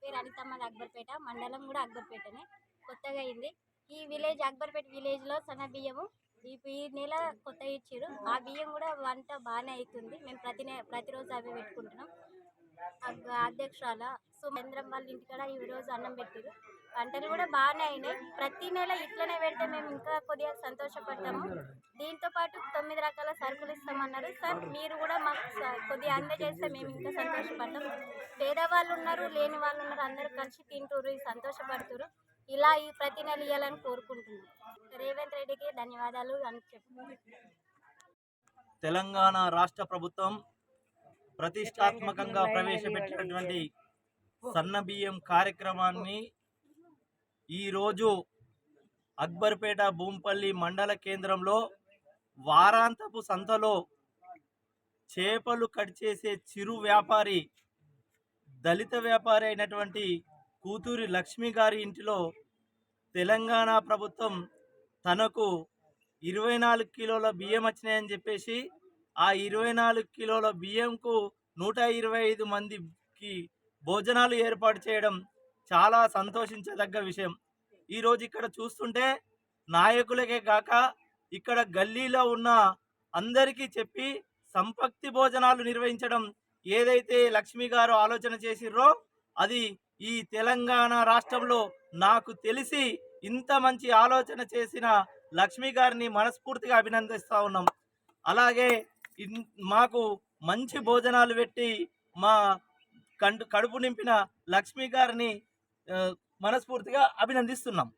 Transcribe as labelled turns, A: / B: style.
A: పేరు అనితమ్మది అక్బర్పేట మండలం కూడా అక్బర్పేటనే. కొత్తగా అయింది. ఈ విలేజ్ అక్బర్పేట విలేజ్లో సన్న బియ్యము ఈ ఈ నెల కొత్తగా ఇచ్చారు. ఆ బియ్యం కూడా వంట బాగానే అవుతుంది. మేము ప్రతి నె ప్రతిరోజు అవి పెట్టుకుంటున్నాం. అధ్యక్షాల సో సుమేంద్రం వాళ్ళ ఇంటికాడ ఈ రోజు అన్నం పెట్టారు. పంటలు కూడా బాగానే అయినాయి. ప్రతి నెల ఇట్లనే పెడితే మేము ఇంకా కొద్దిగా సంతోషపడతాము. దీంతో పాటు తొమ్మిది రకాల సరుకులు ఇస్తామన్నారు. సార్ మీరు కూడా మాకు స- కొద్దిగా అందజేస్తే మేము ఇంకా సంతోషపడతాం. పేదవాళ్ళు ఉన్నారు లేని వాళ్ళు ఉన్నారు అందరూ కలిసి తింటురు సంతోషపడుతురు ఇలా ఈ ప్రతి నెల ఇవ్వాలని కోరుకుంటున్నాం. రేవంత్ రెడ్డికి ధన్యవాదాలు అని చెప్పు.
B: తెలంగాణ రాష్ట్ర ప్రభుత్వం ప్రతిష్టాత్మకంగా ప్రవేశపెట్టినటువంటి సన్న బియ్యం కార్యక్రమాన్ని ఈరోజు అక్బర్పేట భూంపల్లి మండల కేంద్రంలో వారాంతపు సంతలో చేపలు కట్ చేసే చిరు వ్యాపారి దళిత వ్యాపారి అయినటువంటి కూతురి లక్ష్మి గారి ఇంటిలో తెలంగాణ ప్రభుత్వం తనకు ఇరవై నాలుగు కిలోల బియ్యం వచ్చినాయని చెప్పేసి ఆ ఇరవై నాలుగు కిలోల బియ్యంకు నూట ఇరవై ఐదు మందికి భోజనాలు ఏర్పాటు చేయడం చాలా సంతోషించదగ్గ విషయం. ఈరోజు ఇక్కడ చూస్తుంటే నాయకులకే కాక ఇక్కడ గల్లీలో ఉన్న అందరికీ చెప్పి సంపక్తి భోజనాలు నిర్వహించడం ఏదైతే లక్ష్మి గారు ఆలోచన చేసిర్రో అది ఈ తెలంగాణ రాష్ట్రంలో నాకు తెలిసి ఇంత మంచి ఆలోచన చేసిన లక్ష్మి గారిని మనస్ఫూర్తిగా అభినందిస్తూ ఉన్నాం. అలాగే మాకు మంచి భోజనాలు పెట్టి మా కండు కడుపు నింపిన లక్ష్మి గారిని మనస్ఫూర్తిగా అభినందిస్తున్నాం.